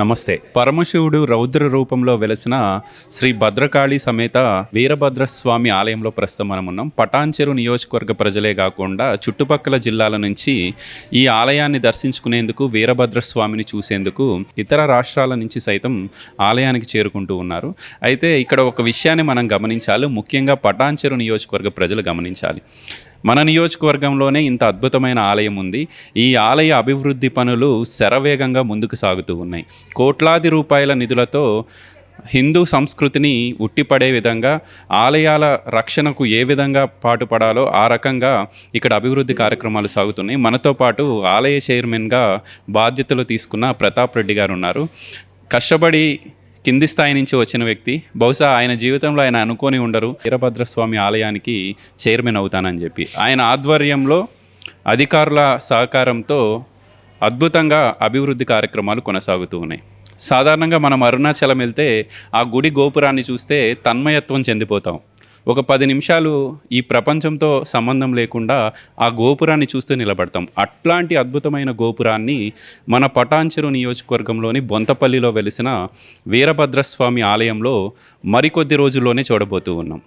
నమస్తే. పరమశివుడు రౌద్ర రూపంలో వెలసిన శ్రీ భద్రకాళి సమేత వీరభద్రస్వామి ఆలయంలో ప్రస్తుతం మనం ఉన్నాం. పటాన్చెరు నియోజకవర్గ ప్రజలే కాకుండా చుట్టుపక్కల జిల్లాల నుంచి ఈ ఆలయాన్ని దర్శించుకునేందుకు వీరభద్రస్వామిని చూసేందుకు ఇతర రాష్ట్రాల నుంచి సైతం ఆలయానికి చేరుకుంటూ ఉన్నారు. అయితే ఇక్కడ ఒక విషయాన్ని మనం గమనించాలి. ముఖ్యంగా పటాన్చెరు నియోజకవర్గ ప్రజలు గమనించాలి. మన నియోజకవర్గంలోనే ఇంత అద్భుతమైన ఆలయం ఉంది. ఈ ఆలయ అభివృద్ధి పనులు శరవేగంగా ముందుకు సాగుతూ ఉన్నాయి. కోట్లాది రూపాయల నిధులతో హిందూ సంస్కృతిని ఉట్టిపడే విధంగా ఆలయాల రక్షణకు ఏ విధంగా పాటుపడాలో ఆ రకంగా ఇక్కడ అభివృద్ధి కార్యక్రమాలు సాగుతున్నాయి. మనతో పాటు ఆలయ చైర్మన్గా బాధ్యతలు తీసుకున్న ప్రతాప్ రెడ్డి గారు ఉన్నారు. కష్టపడి కింది స్థాయి నుంచి వచ్చిన వ్యక్తి బహుశా ఆయన జీవితంలో ఆయన అనుకోని ఉండరు. వీరభద్ర స్వామి ఆలయానికి చైర్మన్ అవుతానని చెప్పి. ఆయన ఆధ్వర్యంలో అధికారుల సహకారంతో అద్భుతంగా అభివృద్ధి కార్యక్రమాలు కొనసాగుతూ ఉన్నాయి. సాధారణంగా మనం అరుణాచలం వెళ్తే ఆ గుడి గోపురాన్ని చూస్తే తన్మయత్వం చెందిపోతాం. ఒక పది నిమిషాలు ఈ ప్రపంచంతో సంబంధం లేకుండా ఆ గోపురాన్ని చూస్తే నిలబడతాం. అట్లాంటి అద్భుతమైన గోపురాన్ని మన పటాన్చెరు నియోజకవర్గంలోని బొంతపల్లిలో వెలిసిన వీరభద్రస్వామి ఆలయంలో మరికొద్ది రోజుల్లోనే చూడబోతూ ఉన్నాం.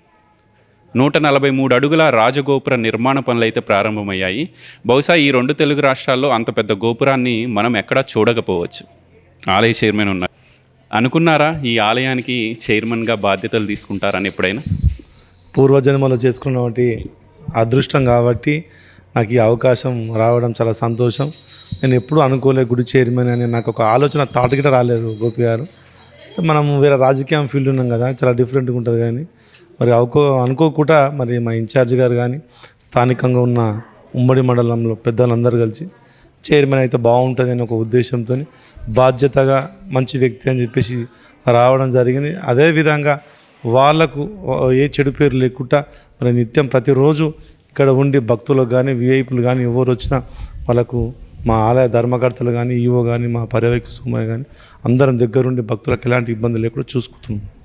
నూట నలభై మూడు అడుగుల రాజగోపుర నిర్మాణ పనులు అయితే ప్రారంభమయ్యాయి. బహుశా ఈ రెండు తెలుగు రాష్ట్రాల్లో అంత పెద్ద గోపురాన్ని మనం ఎక్కడా చూడకపోవచ్చు. ఆలయ చైర్మన్ ఉన్నారు. అనుకున్నారా ఈ ఆలయానికి చైర్మన్గా బాధ్యతలు తీసుకుంటారని ఎప్పుడైనా? పూర్వజన్మలో చేసుకున్నటువంటి అదృష్టం కాబట్టి నాకు ఈ అవకాశం రావడం చాలా సంతోషం. నేను ఎప్పుడూ అనుకోలే గుడి చైర్మన్ అని. నాకు ఒక ఆలోచన థాట్ గిట రాలేదు గోపి గారు. మనం వేరే రాజకీయం ఫీల్డ్ ఉన్నాం కదా చాలా డిఫరెంట్గా ఉంటుంది కానీ మరి అనుకో అనుకోకుండా మరి మా ఇన్ఛార్జ్ గారు కానీ స్థానికంగా ఉన్న ఉమ్మడి మండలంలో పెద్దలందరూ కలిసి చైర్మన్ అయితే బాగుంటుంది అని ఒక ఉద్దేశంతో బాధ్యతగా మంచి వ్యక్తి అని చెప్పేసి రావడం జరిగింది. అదేవిధంగా వాళ్ళకు ఏ చెడు పేరు లేకుండా మరి నిత్యం ప్రతిరోజు ఇక్కడ ఉండి భక్తులకు కానీ విఐపీలు కానీ ఎవరు వచ్చినా వాళ్ళకు మా ఆలయ ధర్మకర్తలు కానీ ఈవో కానీ మా పర్యవేక్షకులు కానీ అందరం దగ్గరుండి భక్తులకు ఎలాంటి ఇబ్బంది లేకుండా చూసుకుంటున్నాం.